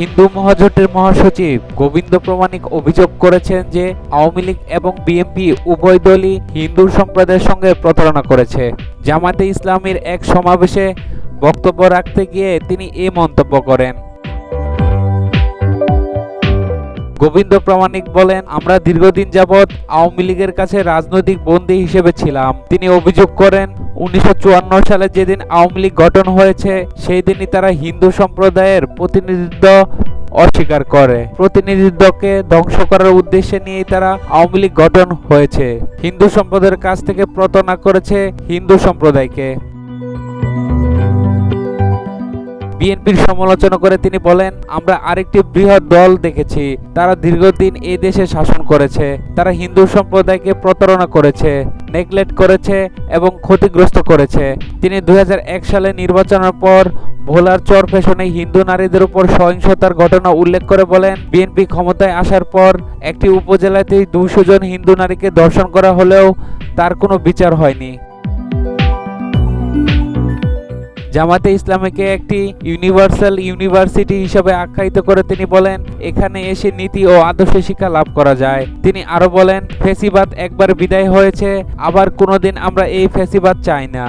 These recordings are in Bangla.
হিন্দু মহাজোটের মহাসচিব গোবিন্দ প্রমাণিক অভিযোগ করেছেন যে আওয়ামী লীগ এবং বিএনপি উভয় দলই হিন্দু সম্প্রদায়ের সঙ্গে প্রতারণা করেছে। জামাতে ইসলামীর এক সমাবেশে বক্তব্য রাখতে গিয়ে তিনি এ মন্তব্য করেন। গোবিন্দ প্রামাণিক বলেন, আমরা দীর্ঘদিন যাবৎ আওয়ামী লীগের কাছে রাজনৈতিক বন্দী হিসেবে ছিলাম। তিনি অভিযোগ করেন উনিশশো চুয়ান্ন সালে যেদিন আওয়ামী লীগ গঠন হয়েছে সেই দিনই তারা হিন্দু সম্প্রদায়ের প্রতিনিধিত্ব অস্বীকার করে। প্রতিনিধিত্বকে ধ্বংস করার উদ্দেশ্যে নিয়েই তারা আওয়ামী লীগ গঠন হয়েছে। হিন্দু সম্প্রদায়ের কাছ থেকে প্রতারণা করেছে হিন্দু সম্প্রদায়কে। বিএনপির সমালোচনা করে তিনি বলেন, আমরা আরেকটি বৃহৎ দল দেখেছি। তারা দীর্ঘদিন এই দেশে শাসন করেছে। তারা হিন্দু সম্প্রদায়কে প্রতারণা করেছে, নেগলেক্ট করেছে এবং ক্ষতিগ্রস্ত করেছে। তিনি দুই হাজার এক সালে নির্বাচনের পর ভোলার চর পেশনে হিন্দু নারীদের উপর সহিংসতার ঘটনা উল্লেখ করে বলেন, বিএনপি ক্ষমতায় আসার পর একটি উপজেলাতেই দুশো জন হিন্দু নারীকে ধর্ষণ করা হলেও তার কোনো বিচার হয়নি। জামাতে ইসলামীকে একটি ইউনিভার্সাল ইউনিভার্সিটি হিসেবে আখ্যায়িত করে তিনি বলেন, এখানে এসে নীতি ও আদর্শ শিক্ষা লাভ করা যায়। তিনি আরও বলেন, ফেসিবাদ একবার বিদায় হয়েছে, আবার কোনোদিন আমরা এই ফেসিবাদ চাই না।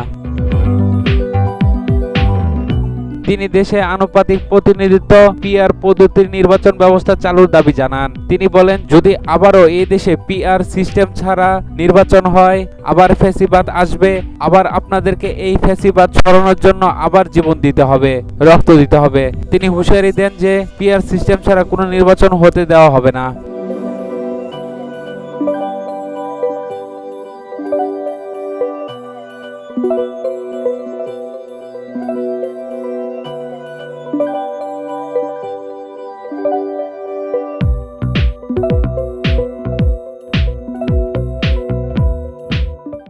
তিনি দেশে আনুপাতিক প্রতিনিধিত্ব, পিআর পদ্ধতির নির্বাচন ব্যবস্থা চালুর দাবি জানান। তিনি বলেন, যদি আবারও এই দেশে পিআর সিস্টেম ছাড়া নির্বাচন হয়, আবার ফেসিবাদ আসবে, আবার আপনাদেরকে এই ফেসিবাদ সরানোর জন্য আবার জীবন দিতে হবে, রক্ত দিতে হবে। তিনি হুঁশিয়ারি দেন যে, পিআর সিস্টেম ছাড়া কোনো নির্বাচন হতে দেওয়া হবে না।